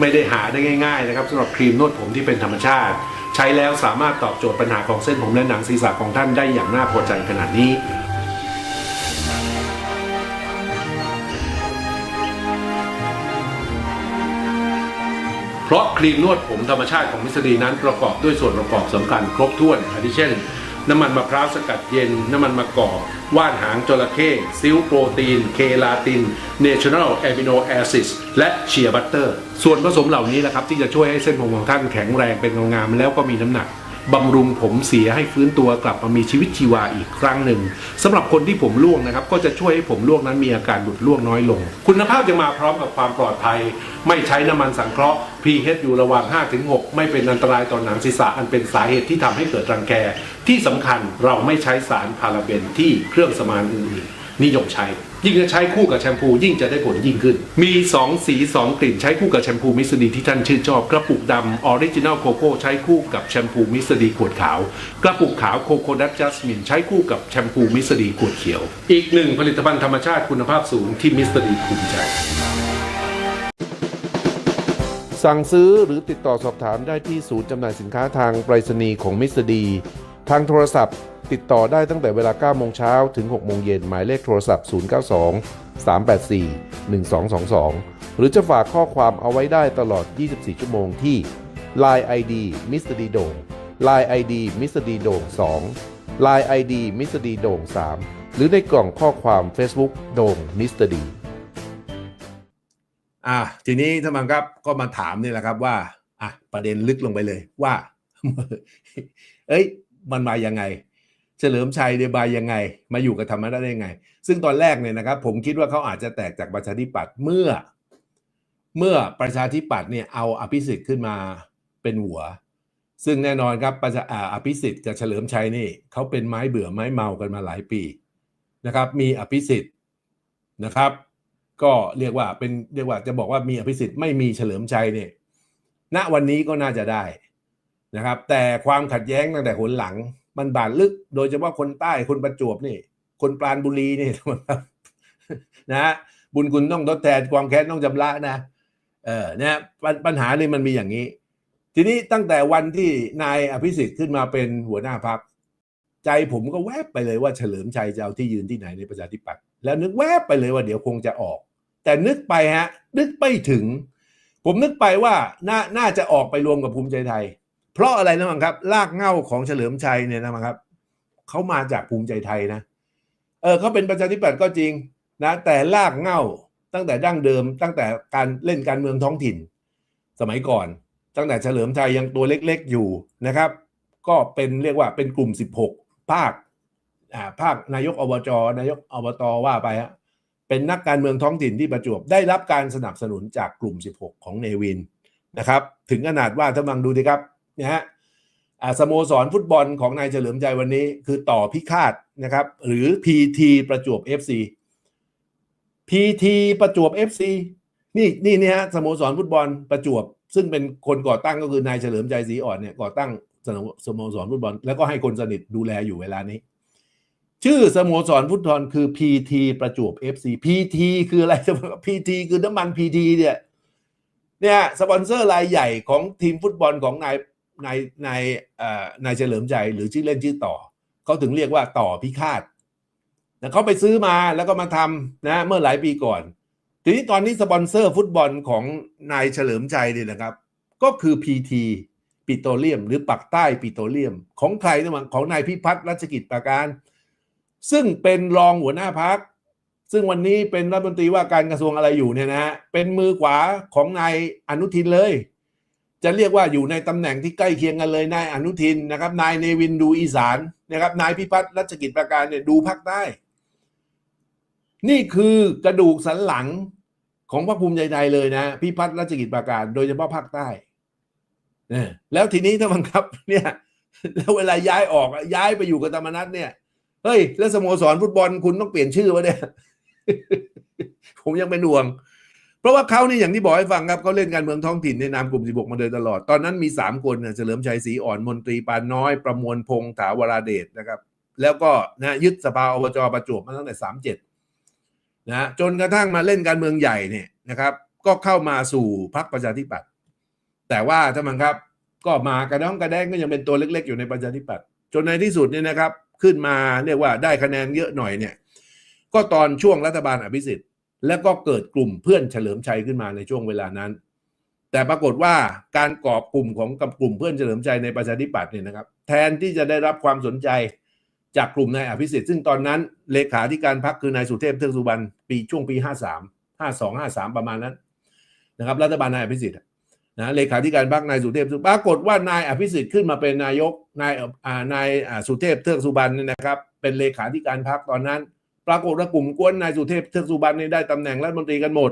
ไม่ได้หาได้ง่ายๆนะครับสำหรับครีมนวดผมที่เป็นธรรมชาติ ใช้แล้วสามารถตอบโจทย์ปัญหาของเส้นผมและหนังศีรษะของท่านได้อย่างน่าพอใจขนาดนี้เพราะครีมนวดผมธรรมชาติของมิสดีนั้นประกอบด้วยส่วนประกอบสำคัญครบถ้วนอาทิเช่น น้ำมันมะพร้าวสกัดเย็น น้ำมันมะกอกว่านหางจระเข้ซิลโปรตีน เคลาตินเนเชอรัลแอมิโนแอซิสและเชียร์บัตเตอร์ ส่วนผสมเหล่านี้แหละครับ ที่จะช่วยให้เส้นผมของท่านแข็งแรงเป็นเงางามแล้วก็มีน้ำหนัก บำรุงผมเสียให้ฟื้นตัวกลับมามีชีวิตชีวาอีกครั้งหนึ่งสำหรับคนที่ผมร่วงนะครับ ก็จะช่วยให้ผมร่วงนั้นมีอาการหลุดร่วงน้อยลง คุณภาพจะมาพร้อมกับความปลอดภัย ไม่ใช้น้ำมันสังเคราะห์ pH อยู่ระหว่าง 5-6 ไม่เป็นอันตรายต่อหนังศีรษะอันเป็นสาเหตุที่ทำให้เกิดรังแก ที่สำคัญเราไม่ใช้สารพาราเบนที่เครื่องสมานอื่นๆนิยมใช้ ยิ่งจะใช้คู่กับแชมพูยิ่งจะได้ผลยิ่งขึ้น มี 2 สี 2 กลิ่นใช้คู่กับแชมพูมิสดีที่ท่านชื่นชอบ กระปุกดำออริจินัลโคโค่ใช้คู่กับแชมพูมิสดีขวดขาว กระปุกขาวโคโคดัตจัสมินใช้คู่กับแชมพูมิสดีขวดเขียว อีกหนึ่งผลิตภัณฑ์ธรรมชาติคุณภาพสูงที่มิสดีภูมิใจสั่งซื้อหรือติดต่อสอบถามได้ที่ศูนย์จำหน่ายสินค้าทางไปรษณีย์ของมิสดี ทางโทรศัพท์ ติดต่อได้ตั้งแต่เวลา 9 โมงเช้าถึง 6 โมงเย็นหมายเลขโทรศัพท์ 092 384 1222 หรือจะฝากข้อความเอาไว้ได้ตลอด 24 ชั่วโมงที่ Line ID Mr. D โด่ง Line ID Mr. D โด่ง2 Line ID Mr. D โด่ง3 หรือในกล่องข้อความ Facebook โด่ง Mr. D อะทีนี้ท่านมังครับก็มาถามนี่แหละครับว่าอะประเด็นลึกลงไปเลยว่า เอ้ย มันมายังไง เฉลิมชัยเดบายยังไง มาอยู่กับธรรมนัฐได้ยังไง ซึ่งตอนแรกเนี่ยนะครับ ผมคิดว่าเขาอาจจะแตกจากประชาธิปัตย์เมื่อ เมื่อประชาธิปัตย์เนี่ยเอาอภิสิทธิ์ขึ้นมาเป็นหัว ซึ่งแน่นอนครับประชาอ่าอภิสิทธิ์กับเฉลิมชัยนี่เขาเป็นไม้เบื่อไม้เมากันมาหลายปีนะครับ มีอภิสิทธิ์นะครับ ก็เรียกว่าเป็นเรียกว่าจะบอกว่ามีอภิสิทธิ์ไม่มีเฉลิมชัยเนี่ยณวันนี้ก็น่าจะได้นะครับ แต่ความขัดแย้งตั้งแต่หนหลัง มันบาดลึกโดยเฉพาะคนใต้คนประจวบนี่ คนปราณบุรีนี่นะบุญคุณต้องทดแทนความแค้นต้องจำละนะเออเนี่ยปัญปัญหาเลยมันมีอย่างนี้ ทีนี้ตั้งแต่วันที่นายอภิสิทธิ์ขึ้นมาเป็นหัวหน้าพักใจผมก็แวบไปเลยว่าเฉลิมชัยจะเอาที่ยืนที่ไหนในประชาธิปัตย์แล้วนึกแวบไปเลยว่าเดี๋ยวคงจะออก แต่นึกไปฮะ นึกไปถึง ผมนึกไปว่าน่าน่าจะออกไปรวมกับภูมิใจไทย เพราะอะไรนะมั้งครับลากเง้าของเฉลิมชัยเนี่ยนะมั้งครับเขามาจากภูมิใจไทยนะ เออเขาเป็นประชาธิปัตย์ก็จริงนะแต่ลากเง้าตั้งแต่ดั้งเดิม ตั้งแต่การเล่นการเมืองท้องถิ่น สมัยก่อน ตั้งแต่เฉลิมชัยยังตัวเล็กๆอยู่นะครับ ก็เป็นเรียกว่าเป็นกลุ่ม 16 ภาคอ่าภาคนายกอบจนายกอบตว่าไปฮะเป็นนักการเมืองท้องถิ่นที่ประจวบได้รับการสนับสนุนจากกลุ่ม 16 ของเนวินนะครับ ถึงขนาดว่าถ้ามังดูดีครับ นะฮะสโมสรฟุตบอลของนายเฉลิมชัยวันนี้ คือต่อพิฆาตนะครับ หรือ PT ประจวบ FC PT ประจวบ FC นี่นี่เนี่ยฮะสโมสรฟุตบอลประจวบ ซึ่งเป็นคนก่อตั้งก็คือนายเฉลิมชัยศรีอ่อนเนี่ยก่อตั้งสโมสรฟุตบอล แล้วก็ให้คนสนิทดูแลอยู่เวลานี้ ชื่อสโมสรฟุตบอลคือ PT ประจวบ FC PT คืออะไร PT คือน้ำมัน PT เนี่ยเนี่ยสปอนเซอร์รายใหญ่ของทีมฟุตบอลของนาย นายนายเอ่อนายเฉลิมชัยหรือชื่อเล่นชื่อต่อเขาถึงเรียกว่าต่อพิฆาตนะเขาไปซื้อมาแล้วก็มาทำนะเมื่อหลายปีก่อน ทีนี้ตอนนี้สปอนเซอร์ฟุตบอลของนายเฉลิมชัยเนี่ยนะครับ ก็คือ PT ปิโตรเลียม หรือปักใต้ปิโตรเลียม ของใครนะมั้งของนายพิพัฒน์รัชกิจประการ ซึ่งเป็นรองหัวหน้าพักซึ่งวันนี้เป็นรัฐมนตรีว่าการกระทรวงอะไรอยู่เนี่ยนะฮะเป็นมือขวาของนายอนุทินเลย จะเรียกว่าอยู่ในตำแหน่งที่ใกล้เคียงกันเลยนายอนุทินนะครับนายเนวินดูอีสานนะครับนายพิพัฒน์รัชกิจประการเนี่ยดูภาคใต้นี่คือกระดูกสันหลังของพรคภูมิใจไทยเลยนะพิพัฒน์รัชกิจประการ โดยเฉพาะภาคใต้แล้วทีนี้ถ้าบังคับเนี่ยแล้วเวลาย้ายออกย้ายไปอยู่กับธรรมนัฐเนี่ยเฮ้ย แล้วสโมสรฟุตบอลคุณต้องเปลี่ยนชื่อวะเนี่ย ผมยังเป็นห่วง เพราะว่าเขานี่อย่างที่บอกให้ฟังครับเขาเล่นการเมืองท้องถิ่นในนามกลุ่ม 16 มาโดยตลอด ตอนนั้นมี 3 คนนะเฉลิมชัยศรีอ่อนมนตรีปานน้อย ประมวลพงษ์ถาวราเดชนะครับ แล้วก็นะยึดสภาอบจประจวบมาตั้งแต่ 37นะจนกระทั่งมาเล่นการเมืองใหญ่เนี่ยนะครับก็เข้ามาสู่พรรคประชาธิปัตย์แต่ว่าท่านมันครับก็มากระด้องกระแดงก็ยังเป็นตัวเล็ก ๆ อยู่ในประชาธิปัตย์จนในที่สุดเนี่ยนะครับขึ้นมาเรียกว่าได้คะแนนเยอะหน่อยเนี่ยก็ตอนช่วงรัฐบาลอภิสิทธิ์ แล้วก็เกิดกลุ่มเพื่อนเฉลิมชัยขึ้นมาในช่วงเวลานั้น แต่ปรากฏว่าการก่อกลุ่มของกับกลุ่มเพื่อนเฉลิมชัยในประชาธิปัตย์เนี่ยนะครับ แทนที่จะได้รับความสนใจจากกลุ่มนายอภิสิทธิ์ซึ่งตอนนั้นเลขาธิการพรรคคือนายสุเทพเทือกสุบรรณปีช่วงปี 53 52 53 ประมาณนั้นนะครับรัฐบาลนายอภิสิทธิ์นะเลขาธิการพรรคนายสุเทพปรากฏว่านายอภิสิทธิ์ขึ้นมาเป็นนายกนายอ่านายสุเทพเทือกสุบรรณเนี่ยนะครับ เป็นเลขาธิการพรรคตอนนั้น ปรากฏว่ากลุ่มกวนนายสุเทพเทือกสุบรรณนี่ได้ตำแหน่งรัฐมนตรีกันหมด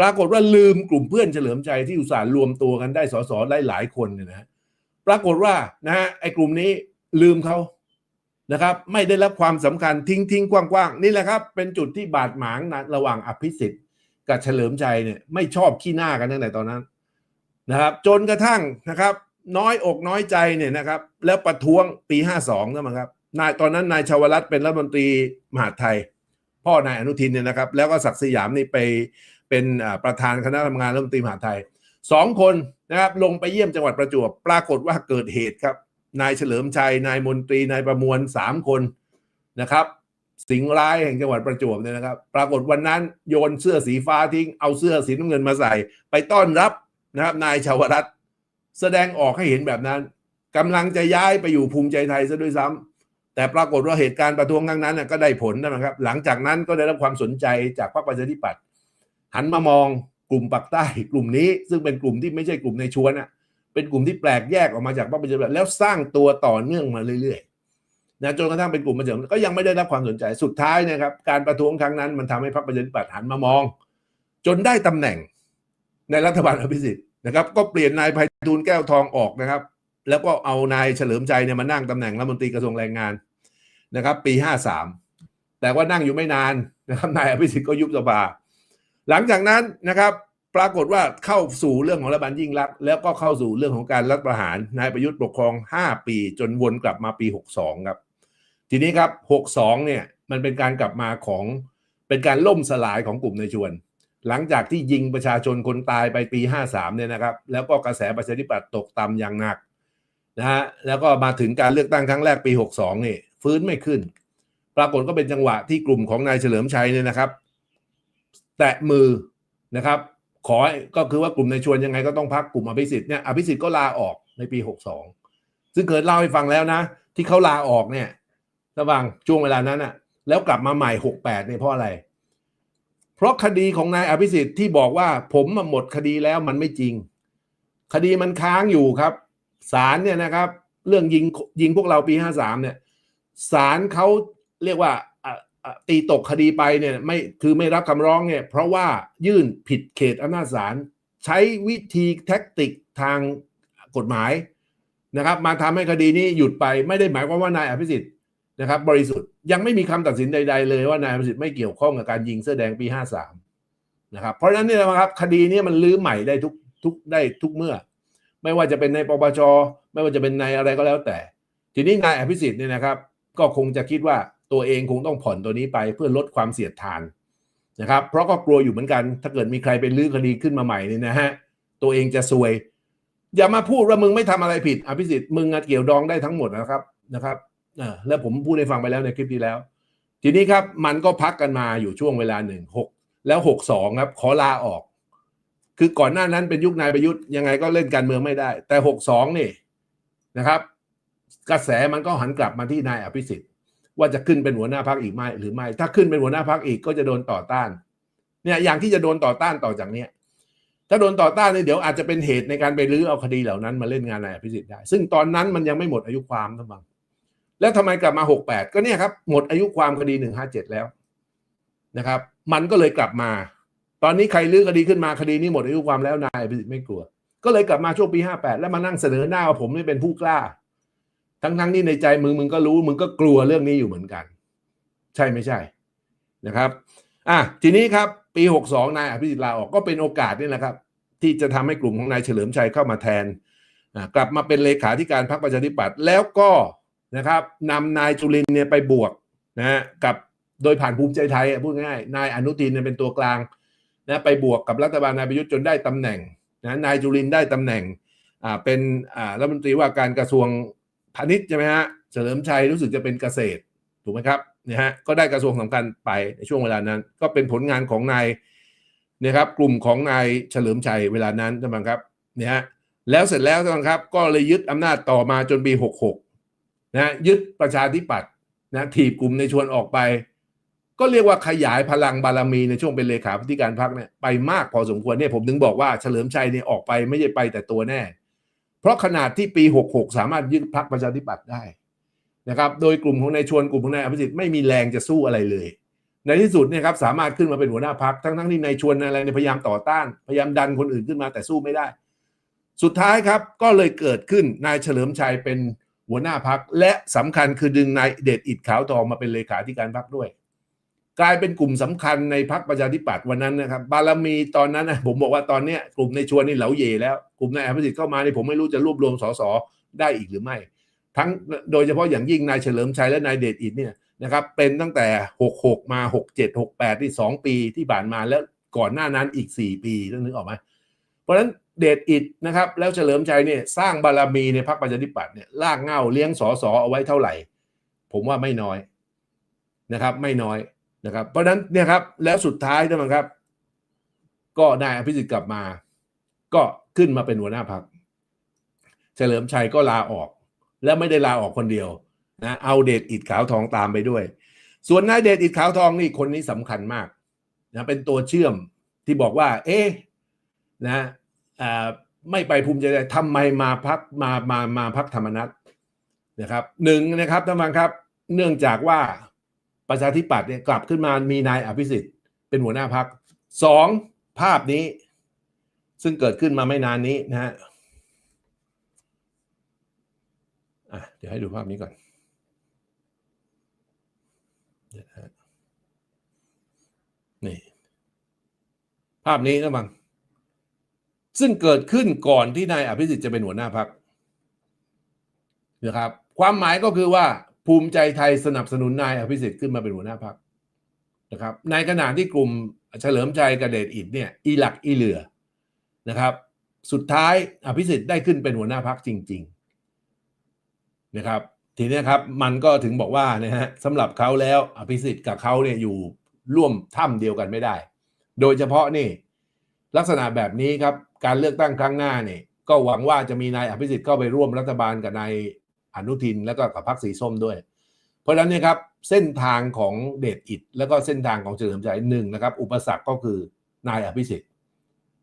ปรากฏว่าลืมกลุ่มเพื่อนเฉลิมใจที่อุตส่าห์รวมตัวกันได้สสได้หลายคนเนี่ยนะปรากฏว่านะฮะไอ้กลุ่มนี้ลืมเขานะครับ ไม่ได้รับความสำคัญทิ้งทิ้งกว้างๆนี่แหละครับ เป็นจุดที่บาดหมางนะระหว่างอภิสิทธิ์กับเฉลิมชัยเนี่ยไม่ชอบขี้หน้ากันตั้งแต่ตอนนั้นนะครับ จนกระทั่งนะครับ น้อยอกน้อยใจเนี่ยนะครับ แล้วประท้วงปี 52นั่นมั้งครับ นายตอนนั้นนายชาวรัตเป็นรัฐมนตรีมหาดไทย พ่อนายอนุทินเนี่ยนะครับ แล้วก็ศักดิ์สยามนี่ไปเป็นประธานคณะทำงานรัฐมนตรีมหาดไทยสองคนนะครับลงไปเยี่ยมจังหวัดประจวบปรากฏว่าเกิดเหตุครับ นายเฉลิมชัยนายมนตรีนายประมวลสามคนนะครับ สิงร้ายแห่งจังหวัดประจวบเนี่ยนะครับ ปรากฏวันนั้นโยนเสื้อสีฟ้าทิ้งเอาเสื้อสีน้ำเงินมาใส่ ไปต้อนรับนะครับ นายชาวรัตแสดงออกให้เห็นแบบนั้นกำลังจะย้ายไปอยู่ภูมิใจไทยซะด้วยซ้ำ แต่ปรากฏว่าเหตุการณ์ประท้วงครั้งนั้นก็ได้ผลนะครับ หลังจากนั้นก็ได้รับความสนใจจากพรรคประชาธิปัตย์หันมามองกลุ่มปักใต้กลุ่มนี้ ซึ่งเป็นกลุ่มที่ไม่ใช่กลุ่มในชวนอะเป็นกลุ่มที่แปลกแยกออกมาจากพรรคประชาธิปัตย์แล้วสร้างตัวต่อเนื่องมาเรื่อยๆนะจนกระทั่งเป็นกลุ่มมาถึงก็ยังไม่ได้รับความสนใจสุดท้ายนะครับ การประท้วงครั้งนั้นมันทำให้พรรคประชาธิปัตย์หันมามอง จนได้ตำแหน่งในรัฐบาลอภิสิทธิ์นะครับ ก็เปลี่ยนนายไพฑูรย์แก้วทองออกนะครับ แล้วก็เอานายเฉลิมชัยเนี่ยมานั่งตำแหน่งรัฐมนตรีกระทรวงแรงงานนะครับ ปี 53 แต่ว่านั่งอยู่ไม่นานนะครับนายอภิสิทธิ์ก็ยุบสภาหลังจากนั้นนะครับปรากฏว่าเข้าสู่เรื่องของรัฐบาลยิ่งรัก แล้วก็เข้าสู่เรื่องของการรัฐประหารนายประยุทธ์ปกครอง 5 ปี จนวนกลับมาปี 62 ครับ ทีนี้ครับ 62 เนี่ยมันเป็นการกลับมาของเป็นการล่มสลายของกลุ่มในชวน หลังจากที่ยิงประชาชนคนตายไปปี 53 เนี่ยนะครับ แล้วก็กระแสประชาธิปัตย์ตกต่ำอย่างหนัก นะฮะแล้วก็มาถึงการเลือกตั้งครั้งแรกปี 62นี่ฟื้นไม่ขึ้น ปรากฏก็เป็นจังหวะที่กลุ่มของนายเฉลิมชัยเนี่ยนะครับ แตะมือนะครับ ขอก็คือว่ากลุ่มในชวนยังไงก็ต้องพักกลุ่มอภิสิทธิ์เนี่ยอภิสิทธิ์ก็ลาออกในปี 62 ซึ่งเกิดเล่าให้ฟังแล้วนะ ที่เขาลาออกเนี่ยระหว่างช่วงเวลานั้นอะแล้วกลับมาใหม่ 68เนี่ยเพราะอะไร เพราะคดีของนายอภิสิทธิ์ที่บอกว่าผมมาหมดคดีแล้วมันไม่จริง คดีมันค้างอยู่ครับ ศาลเนี่ยนะครับ เรื่องยิงยิงพวกเราปี 53 เนี่ยศาลเขาเรียกว่าตีตกคดีไปเนี่ยไม่คือไม่รับคำร้องเนี่ยเพราะว่ายื่นผิดเขตอำนาจศาลใช้วิธีแท็กติกทางกฎหมายนะครับ มาทำให้คดีนี้หยุดไปไม่ได้หมายความว่านายอภิสิทธิ์นะครับบริสุทธิ์ยังไม่มีคำตัดสินใด ๆ เลยว่านายอภิสิทธิ์ไม่เกี่ยวข้องกับการยิงเสื้อแดงปี 53 นะครับเพราะฉะนั้นเนี่ยนะครับคดีนี้มันลื้อใหม่ได้ทุกทุกได้ทุกเมื่อ ไม่ว่าจะเป็นในปปชไม่ว่าจะเป็นในอะไรก็แล้วแต่ ทีนี้นายอภิสิทธิ์เนี่ยนะครับ ก็คงจะคิดว่าตัวเองคงต้องผ่อนตัวนี้ไปเพื่อลดความเสียดทานนะครับเพราะก็กลัวอยู่เหมือนกัน ถ้าเกิดมีใครเป็นลื้อคดีขึ้นมาใหม่เนี่ยนะฮะตัวเองจะซวย อย่ามาพูดว่ามึงไม่ทำอะไรผิด อภิสิทธิ์มึงเกี่ยวดองได้ทั้งหมดนะครับนะครับแล้วผมพูดให้ฟังไปแล้วในคลิปที่แล้ว ทีนี้ครับมันก็พักกันมาอยู่ช่วงเวลาหนึ่งหกแล้วหกสองครับขอลาออก คือก่อนหน้านั้นเป็นยุคนายประยุทธ์ยังไงก็เล่นการเมืองไม่ได้ แต่หกสองนี่นะครับ กระแสมันก็หันกลับมาที่นายอภิสิทธิ์ว่าจะขึ้นเป็นหัวหน้าพักอีกไหมหรือไม่ ถ้าขึ้นเป็นหัวหน้าพักอีกก็จะโดนต่อต้านเนี่ยอย่างที่จะโดนต่อต้านต่อจากเนี้ยถ้าโดนต่อต้านเนี่ยเดี๋ยวอาจจะเป็นเหตุในการไปรื้อเอาคดีเหล่านั้นมาเล่นงานนายอภิสิทธิ์ได้ ซึ่งตอนนั้นมันยังไม่หมดอายุความทั้งบังแล้วทำไมกลับมาหกแปดก็เนี่ยครับ หมดอายุความคดีหนึ่งห้าเจ็ดแล้วนะครับ มันก็เลยกลับมา ตอนนี้ใครลื้อคดีขึ้นมาคดีนี้หมดอายุความแล้วนายอภิสิทธิ์ไม่กลัว ก็เลยกลับมาช่วงปีห้าแปดแล้วมานั่งเสนอหน้าว่าผมนี่เป็นผู้กล้า ทั้งทั้งๆที่ในใจมึงมึงก็รู้มึงก็กลัวเรื่องนี้อยู่เหมือนกัน ใช่ไม่ใช่นะครับอะทีนี้ครับปีหกสองนายอภิสิทธิ์ลาออกก็เป็นโอกาสนี่แหละครับ ที่จะทำให้กลุ่มของนายเฉลิมชัยเข้ามาแทนอะกลับมาเป็นเลขาธิการพรรคประชาธิปัตย์แล้วก็นะครับนำนายจุลินเนี่ยไปบวกนะกับโดยผ่านภูมิใจไทยพูดง่ายนายอนุทินเนี่ยเป็นตัวกลาง นะไปบวกกับรัฐบาลนายประยุทธ์จนได้ตำแหน่งนะนายจุลินได้ตำแหน่งอ่าเป็นอ่ารัฐมนตรีว่าการกระทรวงพาณิชย์ใช่ไหมฮะเฉลิมชัยรู้สึกจะเป็นเกษตรถูกไหมครับเนี่ยฮะก็ได้กระทรวงสำคัญไปในช่วงเวลานั้น ก็เป็นผลงานของนายเนี่ยครับกลุ่มของนายเฉลิมชัยเวลานั้นใช่ไหมครับเนี่ยฮะแล้วเสร็จแล้วใช่ไหมครับ ก็เลยยึดอำนาจต่อมาจนปี 66นะยึดประชาธิปัตย์นะถีบกลุ่มในชวนออกไป ก็เรียกว่าขยายพลังบารมีในช่วงเป็นเลขาธิการพรรคเนี่ยไปมากพอสมควรเนี่ยผมถึงบอกว่าเฉลิมชัยเนี่ยออกไปไม่ใช่ไปแต่ตัวแน่ เพราะขนาดที่ปี 66 สามารถยึดพรรคประชาธิปัตย์ได้นะครับโดยกลุ่มของนายชวนกลุ่มของนายอภิสิทธิ์ไม่มีแรงจะสู้อะไรเลย ในที่สุดเนี่ยครับสามารถขึ้นมาเป็นหัวหน้าพรรคทั้งทั้งๆที่นายชวนอะไรเนี่ยพยายามต่อต้าน พยายามดันคนอื่นขึ้นมาแต่สู้ไม่ได้ สุดท้ายครับก็เลยเกิดขึ้นนายเฉลิมชัยเป็นหัวหน้าพักและสำคัญคือดึงนายเดชอิดขาวทองมาเป็นเลขาธิการพักด้วย กลายเป็นกลุ่มสำคัญในพักประชาธิปัตย์วันนั้นนะครับ บารมีตอนนั้นนะผมบอกว่าตอนเนี้ยกลุ่มในชวนนี่เหลาเยแล้ว กลุ่มนายอภิสิทธิ์เข้ามานี่ผมไม่รู้จะรวบรวมสสได้อีกหรือไม่ ทั้งโดยเฉพาะอย่างยิ่งนายเฉลิมชัยและนายเดชอิดเนี่ยนะครับเป็นตั้งแต่ 66 มา 67 68ที่2ปีที่ผ่านมาแล้วก่อนหน้านั้นอีก 4 ปีต้องนึกออกไหมเพราะฉะนั้นเดชอิดนะครับแล้วเฉลิมชัยเนี่ยสร้างบารมีในพรรคประชาธิปัตย์เนี่ยลากเง่าเลี้ยงสอสอเอาไว้เท่าไหร่ ผมว่าไม่น้อยนะครับ ไม่น้อย นะครับเพราะนั้นเนี่ยครับแล้วสุดท้ายนะครับ ก็นายอภิสิทธิ์กลับมา ก็ขึ้นมาเป็นหัวหน้าพรรคเฉลิมชัยก็ลาออก และไม่ได้ลาออกคนเดียวนะเอาเดชอิดขาวทองตามไปด้วย ส่วนนายเดชอิดขาวทองนี่คนนี้สำคัญมากนะเป็นตัวเชื่อมที่บอกว่า เอ๊ะนะอ่าไม่ไปภูมิใจไทยทำไมมาพักมามามาพักธรรมนัตนะครับหนึ่งนะครับท่านผู้ชมครับ เนื่องจากว่า ประชาธิปัตย์เนี่ยกลับขึ้นมามีนายอภิสิทธิ์เป็นหัวหน้าพักสองภาพนี้ ซึ่งเกิดขึ้นมาไม่นานนี้นะฮะอะเดี๋ยวให้ดูภาพนี้ก่อนนี่ภาพนี้นะบังซึ่งเกิดขึ้นก่อนที่นายอภิสิทธิ์จะเป็นหัวหน้าพักนะครับ ความหมายก็คือว่า ภูมิใจไทยสนับสนุนนายอภิสิทธิ์ขึ้นมาเป็นหัวหน้าพักนะครับ ในขณะที่กลุ่มเฉลิมชัยกระเดชอิดเนี่ย อีหลักอีเหลือนะครับ สุดท้ายอภิสิทธิ์ได้ขึ้นเป็นหัวหน้าพักจริง ๆ นะครับ ทีนี้ครับมันก็ถึงบอกว่านะฮะสำหรับเขาแล้วอภิสิทธิ์กับเขาเนี่ยอยู่ร่วมถ้ำเดียวกันไม่ได้ โดยเฉพาะนี่ ลักษณะแบบนี้ครับ การเลือกตั้งครั้งหน้าเนี่ยก็หวังว่าจะมีนายอภิสิทธิ์เข้าไปร่วมรัฐบาลกับนาย อนุทินแล้วก็กับพรรคสีส้มด้วย เพราะฉะนั้นเนี่ยครับเส้นทางของเดชอิดแล้วก็เส้นทางของเฉลิมชัยหนึ่งนะครับ อุปสรรคก็คือนายอภิสิทธิ์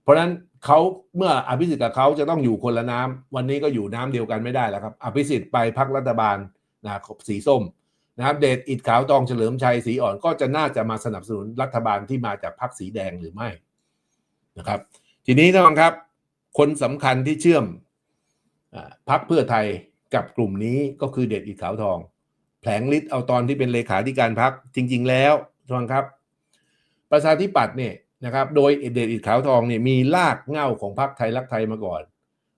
เพราะฉะนั้นเขาเมื่ออภิสิทธิ์กับเขาจะต้องอยู่คนละน้ำวันนี้ก็อยู่น้ำเดียวกันไม่ได้แล้วครับ อภิสิทธิ์ไปพรรครัฐบาลนะสีส้มนะครับเดชอิดขาวทองเฉลิมชัยสีอ่อนก็จะน่าจะมาสนับสนุนรัฐบาลที่มาจากพรรคสีแดงหรือไม่นะครับ ทีนี้นผู้ชมครับ คนสำคัญที่เชื่อมพรรคเพื่อไทย กับกลุ่มนี้ก็คือเดชอิดขาวทอง แผลงฤทธิ์เอาตอนที่เป็นเลขาธิการพรรคจริง ๆ แล้วท่านผู้ชมครับ ประชาธิปัตย์เนี่ยนะครับโดยเดชอิดขาวทองเนี่ยมีรากเง้าของพรรคไทยรักไทยมาก่อน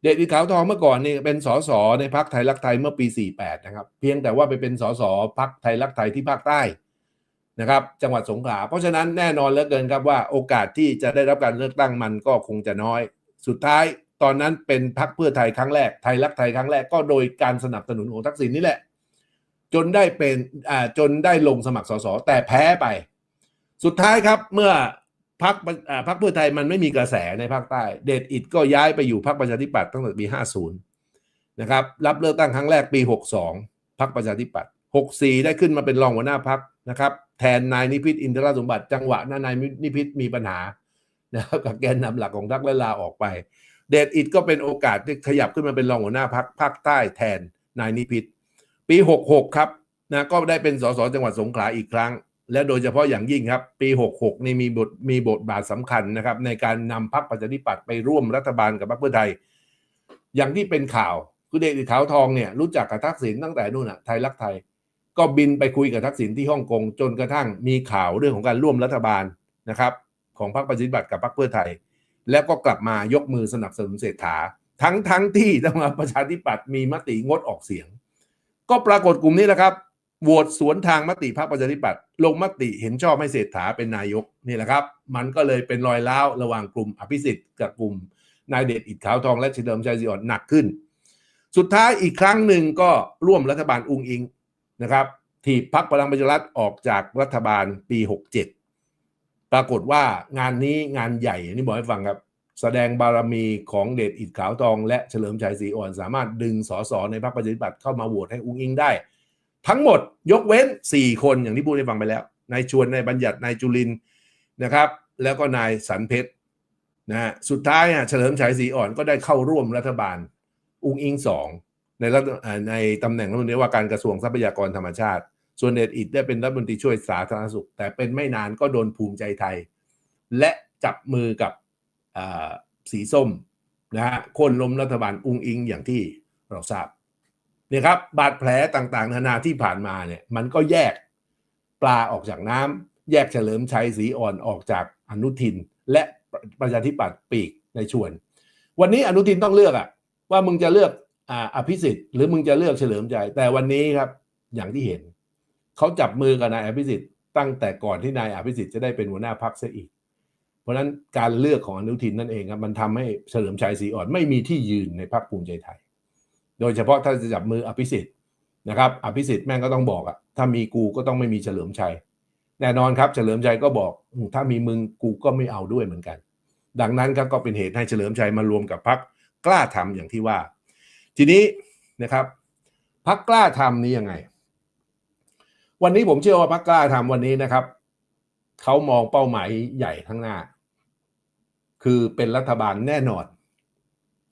เดชอิดขาวทองเมื่อก่อนนี่เป็นสสในพรรคไทยรักไทยเมื่อปี 48 นะครับ เพียงแต่ว่าไปเป็นสสพรรคไทยรักไทยที่ภาคใต้นะครับ จังหวัดสงขลาเพราะฉะนั้นแน่นอนเหลือเกินครับว่าโอกาสที่จะได้รับการเลือกตั้งมันก็คงจะน้อย สุดท้าย ตอนนั้นเป็นพรรคเพื่อไทยครั้งแรกไทยรักไทยครั้งแรกก็โดยการสนับสนุนของทักษิณนี่แหละ จนได้เป็นอ่าจนได้ลงสมัครสสแต่แพ้ไป สุดท้ายครับเมื่อพรรคอ่าพรรคเพื่อไทยมันไม่มีกระแสในภาคใต้ เดชอิดก็ย้ายไปอยู่พรรคประชาธิปัตย์ตั้งแต่ปี 50 นะครับ รับเลือกตั้งครั้งแรกปี 62พรรคประชาธิปัตย์64 ได้ขึ้นมาเป็นรองหัวหน้าพรรคนะครับแทนนายนิพิษอินทรสมบัติจังหวะนั้นนายนิพิษมีปัญหานะครับกับแกนนำหลักของพรรคและลาออกไป เดชอิดก็เป็นโอกาสที่ขยับขึ้นมาเป็นรองหัวหน้าพรรคภาคใต้แทนนายนิพิษปี 66 ครับนะก็ได้เป็นสสจังหวัดสงขลาอีกครั้ง และโดยเฉพาะอย่างยิ่งครับ ปี 66 นี่มีบทมีบทบาทสำคัญนะครับ ในการนำพรรคประชาธิปัตย์ไปร่วมรัฐบาลกับพรรคเพื่อไทย อย่างที่เป็นข่าวคือเดชอิดขาวทองเนี่ยรู้จักกับทักษิณตั้งแต่นู่นอะไทยรักไทย ก็บินไปคุยกับทักษิณที่ฮ่องกงจนกระทั่งมีข่าวเรื่องของการร่วมรัฐบาลนะครับของพรรคประชาธิปัตย์กับพรรคเพื่อไทย แล้วก็กลับมายกมือสนับสนุนเศรษฐา ทั้งทั้งที่ทางประชาธิปัตย์มีมติงดออกเสียง ก็ปรากฏกลุ่มนี้แหละครับโหวตสวนทางมติพรรคประชาธิปัตย์ลงมติเห็นชอบให้เศรษฐาเป็นนายกนี่แหละครับ มันก็เลยเป็นรอยร้าระหว่างกลุ่มอภิสิทธิ์กับกลุ่มนายเดชอิดขาวทองและเฉลิมชัยศรีอ่อนหนักขึ้น สุดท้ายอีกครั้งหนึ่งก็ร่วมรัฐบาลอุงอิงนะครับถีบพักพลังประชารัฐออกจากรัฐบาลปี 67 ปรากฏว่างานนี้งานใหญ่นี่บอกให้ฟังครับ แสดงบารมีของเดชอิดขาวทอง และเฉลิมชัยศรีอ่อนสามารถดึงสสในพรรคประชาธิปัตย์เข้ามาโหวตให้อุ้งอิงได้ ทั้งหมดยกเว้น 4 คนอย่างที่พูดให้ฟังไปแล้วนายชวนนายบัญญัตินายจุลินนะครับ แล้วก็นายสันเพชรนะฮะสุดท้ายอะเฉลิมชัยศรีอ่อนก็ได้เข้าร่วมรัฐบาลอุ้งอิงสองในรัฐอ่าในตำแหน่งรัฐมนตรีว่าการกระทรวงทรัพยากรธรรมชาติ ส่วนเดชอิดได้เป็นรัฐมนตรีช่วยสาธารณสุข แต่เป็นไม่นานก็โดนภูมิใจไทย และจับมือกับสีส้มนะฮะคนล้มรัฐบาลอุ้งอิงอย่างที่เราทราบเนี่ยครับบาดแผลต่างๆ นานาที่ผ่านมาเนี่ยมันก็แยกปลาออกจากน้ำแยกเฉลิมชัยศรีอ่อนออกจากอนุทิน และประชาธิปัตย์ปีกในชวน วันนี้อนุทินต้องเลือกอะว่ามึงจะเลือกออภิสิทธิ์หรือมึงจะเลือกเฉลิมใจแต่วันนี้ครับอย่างที่เห็น เขาจับมือกับนายอภิสิทธิ์ตั้งแต่ก่อนที่นายอภิสิทธิ์จะได้เป็นหัวหน้าพรรคเสียอีก เพราะฉะนั้นการเลือกของอนุทินนั่นเองครับมันทำให้เฉลิมชัยศรีอ่อนไม่มีที่ยืนในพรรคภูมิใจไทย โดยเฉพาะถ้าจะจับมืออภิสิทธิ์นะครับอภิสิทธิ์แม่งก็ต้องบอกอะถ้ามีกูก็ต้องไม่มีเฉลิมชัย แน่นอนครับเฉลิมชัยก็บอกถ้ามีมึงกูก็ไม่เอาด้วยเหมือนกัน ดังนั้นครับก็เป็นเหตุให้เฉลิมชัยมารวมกับพรรคกล้าทำอย่างที่ว่า ทีนี้นะครับพรรคกล้าทำนี้ยังไง วันนี้ผมเชื่อว่าพรรคกล้าทำวันนี้นะครับ เขามองเป้าหมายใหญ่ข้างหน้า คือเป็นรัฐบาลแน่นอน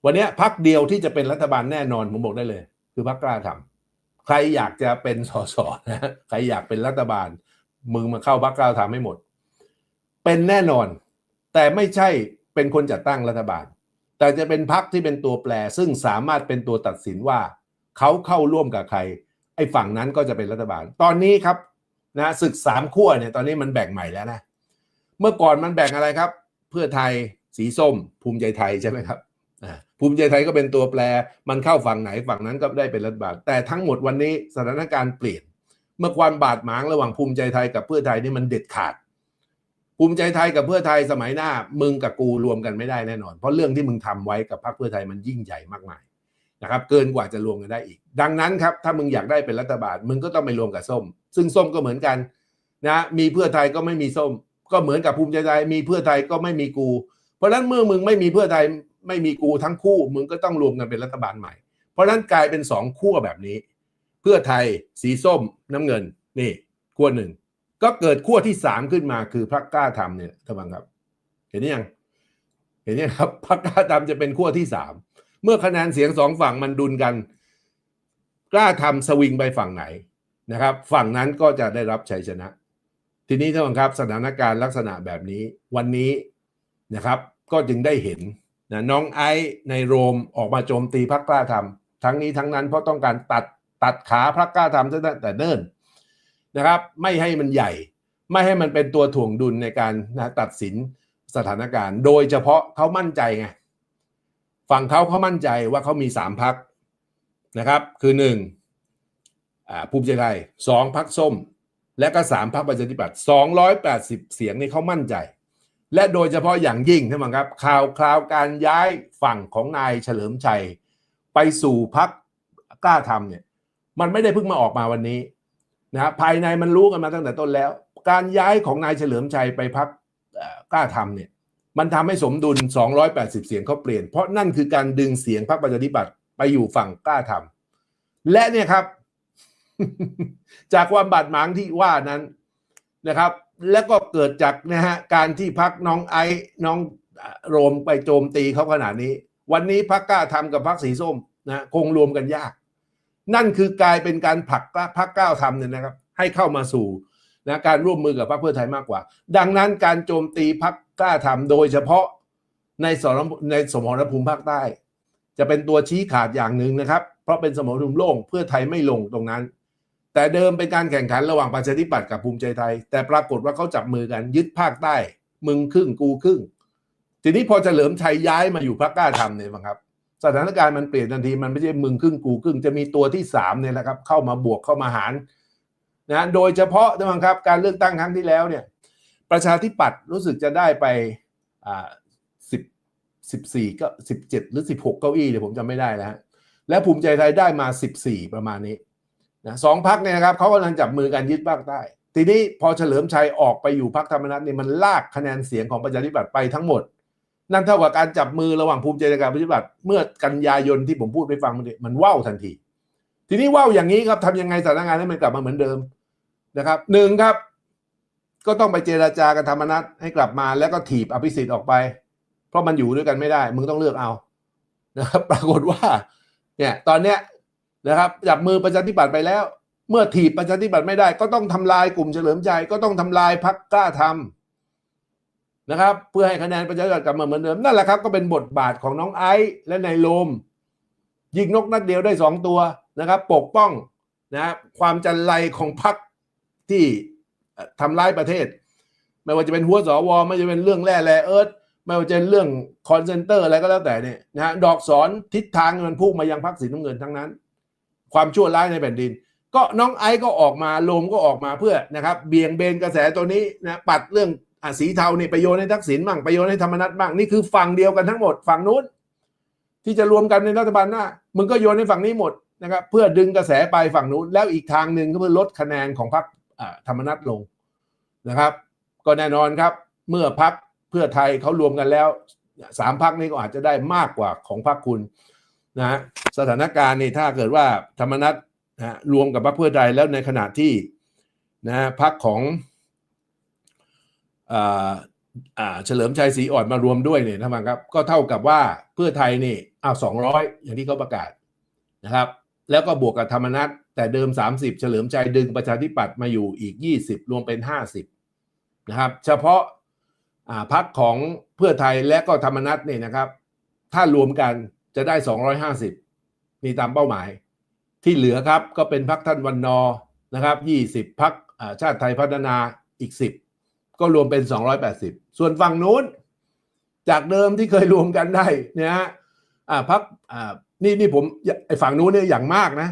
วันนี้พรรคเดียวที่จะเป็นรัฐบาลแน่นอนผมบอกได้เลย คือพรรคกล้าทำใครอยากจะเป็นสสนะใครอยากเป็นรัฐบาล มึงมาเข้าพรรคกล้าทำให้หมด เป็นแน่นอน แต่ไม่ใช่เป็นคนจัดตั้งรัฐบาล แต่จะเป็นพรรคที่เป็นตัวแปร ซึ่งสามารถเป็นตัวตัดสินว่า เขาเข้าร่วมกับใคร ไอ้ฝั่งนั้นก็จะเป็นรัฐบาล ตอนนี้ครับนะศึกสามขั้วเนี่ยตอนนี้มันแบ่งใหม่แล้วนะเมื่อก่อนมันแบ่งอะไรครับ เพื่อไทยสีส้ม ภูมิใจไทยใช่ไหมครับอ่าภูมิใจไทยก็เป็นตัวแปร มันเข้าฝั่งไหนฝั่งนั้นก็ได้เป็นรัฐบาล แต่ทั้งหมดวันนี้สถานการณ์เปลี่ยน เมื่อความบาดหมางระหว่างภูมิใจไทยกับเพื่อไทยนี่มันเด็ดขาด ภูมิใจไทยกับเพื่อไทยสมัยหน้า มึงกับกูรวมกันไม่ได้แน่นอน เพราะเรื่องที่มึงทำไว้กับพรรคเพื่อไทยมันยิ่งใหญ่มากมาย นะครับเกินกว่าจะรวมกันได้อีก ดังนั้นครับถ้ามึงอยากได้เป็นรัฐบาลมึงก็ต้องไปรวมกับส้ม ซึ่งส้มก็เหมือนกันนะมีเพื่อไทยก็ไม่มีส้ม ก็เหมือนกับภูมิใจไทยมีเพื่อไทยก็ไม่มีกู เพราะฉะนั้นเมื่อมึงไม่มีเพื่อไทยไม่มีกูทั้งคู่ มึงก็ต้องรวมกันเป็นรัฐบาลใหม่ เพราะฉะนั้นกลายเป็นสองขั้วแบบนี้ เพื่อไทยสีส้มน้ำเงินนี่ขั้วหนึ่งก็เกิดขั้วที่สามขึ้นมาคือพรรคกล้าทำเนี่ยท่านครับ เห็นยังเห็นยังครับพรรคกล้าทำจะเป็นขั้วที่สาม เมื่อคะแนนเสียงสองฝั่งมันดุลกัน กล้าทำสวิงไปฝั่งไหนนะครับ ฝั่งนั้นก็จะได้รับชัยชนะ ทีนี้ท่านผู้ชมครับสถานการณ์ลักษณะแบบนี้ วันนี้นะครับก็จึงได้เห็นนะน้องไอซ์ในโรมออกมาโจมตีพรรคกล้าทำทั้งนี้ทั้งนั้นเพราะต้องการตัดตัดขาพรรคกล้าทำตั้งแต่เนิ่นนะครับไม่ให้มันใหญ่ ไม่ให้มันเป็นตัวถ่วงดุลในการนะตัดสินสถานการณ์ โดยเฉพาะเขามั่นใจไง ฝั่งเขาเขามั่นใจว่าเขามีสามพักนะครับ คือหนึ่งภูมิใจไทยสองพักส้ม และก็สามพักประชาธิปัตย์สองร้อยแปดสิบเสียงนี่เขามั่นใจ และโดยเฉพาะอย่างยิ่งท่านผู้ชมครับข่าวคราวการย้ายฝั่งของนายเฉลิมชัย ไปสู่พักกล้าทำเนี่ยมันไม่ได้เพิ่งมาออกมาวันนี้นะฮะภายในมันรู้กันมาตั้งแต่ต้นแล้ว การย้ายของนายเฉลิมชัยไปพักกล้าทำเนี่ย มันทำให้สมดุล 280 เสียงเขาเปลี่ยน เพราะนั่นคือการดึงเสียงพรรคประชาธิปัตย์ไปอยู่ฝั่งกล้าทำและเนี่ยครับ จากความบาดหมางที่ว่านั้นนะครับ แล้วก็เกิดจากนะฮะการที่พักน้องไอ้น้องโรมไปโจมตีเขาขนาดนี้ วันนี้พักกล้าทำกับพักสีส้มนะคงรวมกันยาก นั่นคือกลายเป็นการผลักพรรคก้าวทำเนี่ยนะครับ ให้เข้ามาสู่นะการร่วมมือกับพรรคเพื่อไทยมากกว่า ดังนั้นการโจมตีพรรค กล้าทำโดยเฉพาะในสมในสมรภูมิภาคใต้ จะเป็นตัวชี้ขาดอย่างหนึ่งนะครับ เพราะเป็นสมรภูมิโล่งเพื่อไทยไม่ลงตรงนั้น แต่เดิมเป็นการแข่งขันระหว่างประชาธิปัตย์กับภูมิใจไทย แต่ปรากฏว่าเขาจับมือกันยึดภาคใต้ มึงครึ่งกูครึ่ง ทีนี้พอเฉลิมชัยย้ายมาอยู่พรรคกล้าทำเนี่ยครับสถานการณ์มันเปลี่ยนทันทีมันไม่ใช่มึงครึ่งกูครึ่งจะมีตัวที่สามเนี่ยแหละครับเข้ามาบวกเข้ามาหารนะโดยเฉพาะนะครับการเลือกตั้งครั้งที่แล้วเนี่ย ประชาธิปัตย์รู้สึกจะได้ไปอ่าสิบ14ก็17หรือ16เก้าอี้เดี๋ยวผมจำไม่ได้แล้วและภูมิใจไทยได้มา14ประมาณนี้นะสองพักเนี่ยนะครับเขากำลังจับมือกันยึดภาคใต้ ทีนี้พอเฉลิมชัยออกไปอยู่พักธรรมนัตเนี่ยมันลากคะแนนเสียงของประชาธิปัตย์ไปทั้งหมด นั่นเท่ากับการจับมือระหว่างภูมิใจไทยกับประชาธิปัตย์เมื่อกันยายนที่ผมพูดไปฟังมันมันว่าวทันที ทีนี้ว่าวอย่างนี้ครับทำยังไงสถานการณ์ให้มันกลับมาเหมือนเดิมนะครับหนึ่งครับ ก็ต้องไปเจราจากันธรรมนัตให้กลับมาแล้วก็ถีบอภิสิทธิ์ออกไป เพราะมันอยู่ด้วยกันไม่ได้ มึงต้องเลือกเอานะครับปรากฏว่า เนี่ย ตอนเนี้ยนะครับจับมือประชาธิปัตย์ไปแล้ว เมื่อถีบประชาธิปัตย์ไม่ได้ ก็ต้องทำลายกลุ่มเฉลิมใจ ก็ต้องทำลายพักกล้าทำนะครับ เพื่อให้คะแนนประชาธิปัตย์กลับมาเหมือนเดิมนั่นแหละครับก็เป็นบทบาทของน้องไอซ์และนายโลมยิงนกนัดเดียวได้สองตัวนะครับ ปกป้องนะครับความจันไรของพรรคที่ ทำร้ายประเทศ ไม่ว่าจะเป็นหัวสวไม่ว่าจะเป็นเรื่องแร่แร่เอิร์ธไม่ว่าจะเป็นเรื่องคอนเซนเตอร์อะไรก็แล้วแต่เนี่ยนะฮะดอกสอนทิศทางมันพุ่งมายังพรรคสีน้ำเงินทั้งนั้น ความชั่วร้ายในแผ่นดิน ก็น้องไอซ์ก็ออกมาโลมก็ออกมาเพื่อนะครับเบี่ยงเบนกระแสตัวนี้นะปัดเรื่องอสีเทานี่ไปโยนให้ทักษิณบ้างไปโยนให้ธรรมนัฐบ้างนี่คือฝั่งเดียวกันทั้งหมดฝั่งนู้น ที่จะรวมกันในรัฐบาลหน้ามึงก็โยนให้ฝั่งนี้หมดนะครับเพื่อดึงกระแสไปฝั่งนู้นแล้วอีกทางหนึ่งก็เพื่อลดคะแนนของพรรค ธรรมนัฐลงนะครับ ก็แน่นอนครับ เมื่อพรรคเพื่อไทยเขารวมกันแล้วสามพรรคนี้ก็อาจจะได้มากกว่าของพรรคคุณนะสถานการณ์นี่ถ้าเกิดว่าธรรมนัฐนะรวมกับพรรคเพื่อไทยแล้วในขณะที่นะพรรคของอ่าอ่าเฉลิมชัยศรีอ่อนมารวมด้วยเนี่ยท่านผู้ชมครับก็เท่ากับว่าเพื่อไทยนี่เอาสองร้อยอย่างที่เขาประกาศนะครับ แล้วก็บวกกับธรรมนัต แต่เดิม 30 เฉลิมชัยดึงประชาธิปัตย์มาอยู่อีก 20 รวมเป็น 50 นะครับ เฉพาะาพักของเพื่อไทยและก็ธรรมนัตเนี่ยนะครับ ถ้ารวมกันจะได้ 250 นี่ตามเป้าหมาย ที่เหลือครับก็เป็นพักท่านวันนอร์นะครับ 20 พักชาติไทยพัฒนาอีก 10 ก็รวมเป็น 280 ส่วนฝั่งนู้น จากเดิมที่เคยรวมกันได้เนี่ยฮะพักนี่นี่ผมไอ้ฝั่งนู้นเนี่ยอย่างมากนะ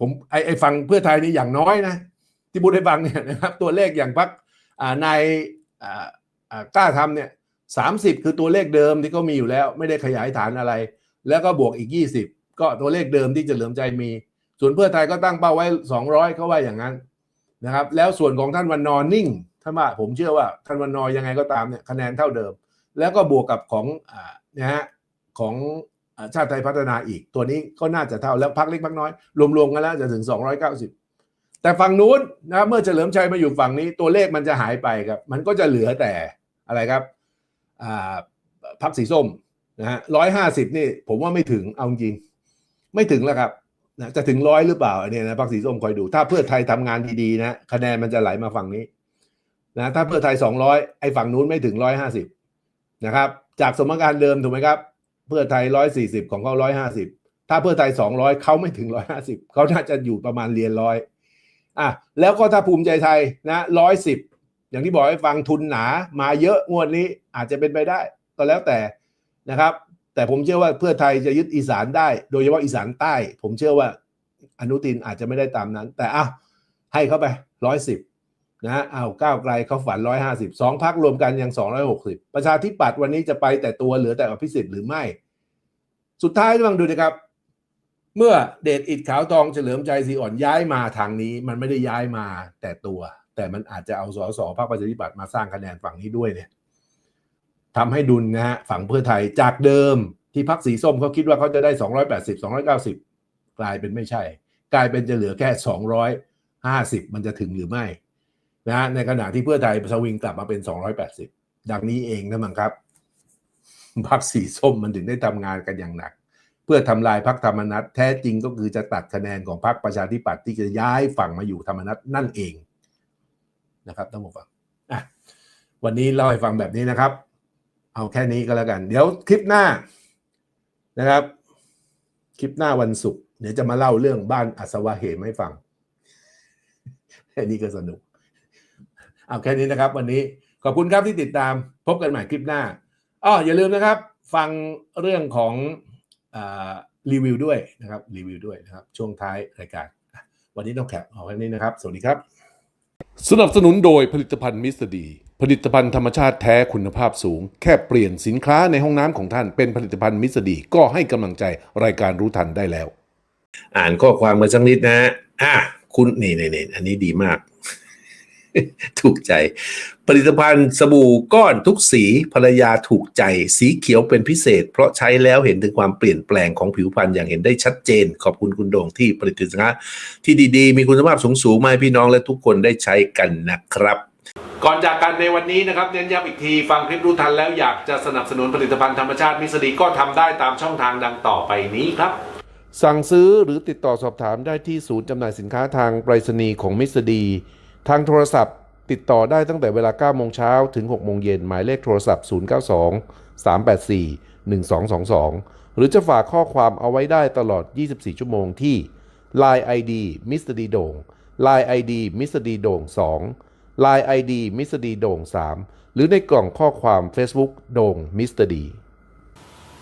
ผมไอ้ไอ้ฝั่งเพื่อไทยนี่อย่างน้อยนะ ที่พูดให้ฟังเนี่ยนะครับตัวเลขอย่างพักนายกล้าทำเนี่ยสามสิบคือตัวเลขเดิมที่เขามีอยู่แล้ว ไม่ได้ขยายฐานอะไร แล้วก็บวกอีกยี่สิบก็ตัวเลขเดิมที่จะเฉลิมใจมี ส่วนเพื่อไทยก็ตั้งเป้าไว้สองร้อยเขาว่าอย่างนั้นนะครับแล้วส่วนของท่านวันนอนนิ่งท่านว่าผมเชื่อว่าท่านวันนอร์ยังไงก็ตามเนี่ยคะแนนเท่าเดิม แล้วก็บวกกับของอนะฮะของ ชาติไทยพัฒนาอีก ตัวนี้ก็น่าจะเท่าแล้วพักเล็กพักน้อย รวมๆกันแล้วจะถึง 290 แต่ฝั่งนู้นนะเมื่อเฉลิมชัยมาอยู่ฝั่งนี้ตัวเลขมันจะหายไปครับ มันก็จะเหลือแต่อะไรครับพักสีส้มนะฮะร้อยห้าสิบนี่ผมว่าไม่ถึงเอาจริง ไม่ถึงแล้วครับนะจะถึงร้อยหรือเปล่าอันนี้นะพักสีส้มคอยดู ถ้าเพื่อไทยทำงานดีๆนะคะแนนมันจะไหลมาฝั่งนี้นะถ้าเพื่อไทย200ไอ้ฝั่งนู้นไม่ถึง150นะครับ จากสมการเดิมถูกไหมครับ เพื่อไทย140ของเขา150ถ้าเพื่อไทย200เขาไม่ถึง150เขาน่าจะอยู่ประมาณเรียนร้อยอะแล้วก็ถ้าภูมิใจไทยนะ110อย่างที่บอกให้ฟังทุนหนามาเยอะงวดนี้อาจจะเป็นไปได้ ก็แล้วแต่นะครับ แต่ผมเชื่อว่าเพื่อไทยจะยึดอีสานได้ โดยเฉพาะอีสานใต้ ผมเชื่อว่าอนุทินอาจจะไม่ได้ตามนั้น แต่อ้าวให้เข้าไป110 นะฮะเอาก้าวไกลเขาฝัน150สองพักรวมกันยัง260ประชาธิปัตย์วันนี้จะไปแต่ตัวเหลือแต่อภิสิทธิ์หรือไม่ สุดท้ายลองดูนะครับ เมื่อเดชอิดขาวทองเฉลิมใจสีอ่อนย้ายมาทางนี้ มันไม่ได้ย้ายมาแต่ตัว แต่มันอาจจะเอาสสพรรคประชาธิปัตย์มาสร้างคะแนนฝั่งนี้ด้วยเนี่ยทำให้ดุลนะฮะฝั่งเพื่อไทยจากเดิมที่พรรคสีส้มเขาคิดว่าเขาจะได้ 280 290 กลายเป็นไม่ใช่ กลายเป็นจะเหลือแค่ 250 มันจะถึงหรือไม่ นะฮะในขณะที่เพื่อไทยสวิงกลับมาเป็น 280 ดังนี้เองนะมั้งครับพรรคสีส้มมันถึงได้ทำงานกันอย่างหนัก เพื่อทำลายพรรคธรรมนัตแท้จริงก็คือจะตัดคะแนนของพรรคประชาธิปัตย์ที่จะย้ายฝั่งมาอยู่ธรรมนัตนั่นเองนะครับท่านผู้ฟังอะวันนี้เล่าให้ฟังแบบนี้นะครับ เอาแค่นี้ก็แล้วกัน เดี๋ยวคลิปหน้านะครับ คลิปหน้าวันศุกร์เดี๋ยวจะมาเล่าเรื่องบ้านอัศวะเหมให้ฟังแค่นี้ก็สนุก เอาแค่นี้นะครับ วันนี้ขอบคุณครับที่ติดตามพบกันใหม่คลิปหน้าอ้ออย่าลืมนะครับ ฟังเรื่องของอารีวิวด้วยนะครับรีวิวด้วยนะครับ ช่วงท้ายรายการอะวันนี้ต้องแคปเอาแค่นี้นะครับ สวัสดีครับ สนับสนุนโดยผลิตภัณฑ์มิสเตอร์ดี ผลิตภัณฑ์ธรรมชาติแท้คุณภาพสูง แค่เปลี่ยนสินค้าในห้องน้ำของท่านเป็นผลิตภัณฑ์มิสดี ก็ให้กำลังใจรายการรู้ทันได้แล้ว อ่านข้อความมาสักนิดนะฮะอะคุณนี่นี่นี่อันนี้ดีมาก ถูกใจ ผลิตภัณฑ์สบู่ก้อนทุกสีภรรยาถูกใจ สีเขียวเป็นพิเศษ เพราะใช้แล้วเห็นถึงความเปลี่ยนแปลงของผิวพรรณอย่างเห็นได้ชัดเจน ขอบคุณคุณโด่งที่ผลิตสินค้าที่ดีๆ มีคุณภาพสูงๆมาให้พี่น้องและทุกคนได้ใช้กันนะครับก่อนจากกันในวันนี้นะครับเน้นย้ำอีกที ฟังคลิปรู้ทันแล้วอยากจะสนับสนุนผลิตภัณฑ์ธรรมชาติมิสดีก็ทำได้ตามช่องทางดังต่อไปนี้ครับ สั่งซื้อหรือติดต่อสอบถามได้ที่ศูนย์จำหน่ายสินค้าทางไปรษณีย์ของมิสดี ทางโทรศัพท์ติดต่อได้ตั้งแต่เวลา9โมงเช้าถึง6โมงเย็นหมายเลขโทรศัพท์ 092 384 1222 หรือจะฝากข้อความเอาไว้ได้ตลอด 24 ชั่วโมงที่ Line ID มิสเตอร์ดีโด่ง Line ID มิสเตอร์ดีโด่ง2 Line ID มิสเตอร์ดีโด่ง3 หรือในกล่องข้อความ Facebook โด่งมิสเตอร์ดี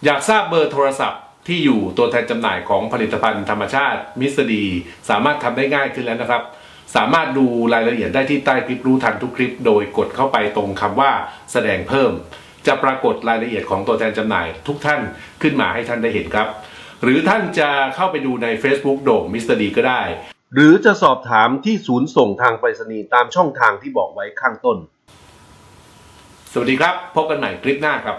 อยากทราบเบอร์โทรศัพท์ที่อยู่ตัวแทนจำหน่ายของผลิตภัณฑ์ธรรมชาติมิสดี สามารถทำได้ง่ายขึ้นแล้วนะครับ สามารถดูรายละเอียดได้ที่ใต้คลิปรู้ทันทุกคลิป โดยกดเข้าไปตรงคำว่าแสดงเพิ่ม จะปรากฏรายละเอียดของตัวแทนจำหน่ายทุกท่านขึ้นมาให้ท่านได้เห็นครับ หรือท่านจะเข้าไปดูใน Facebook โด่งมิสดีก็ได้ หรือจะสอบถามที่ศูนย์ส่งทางไปรษณีย์ตามช่องทางที่บอกไว้ข้างต้น สวัสดีครับ พบกันใหม่คลิปหน้าครับ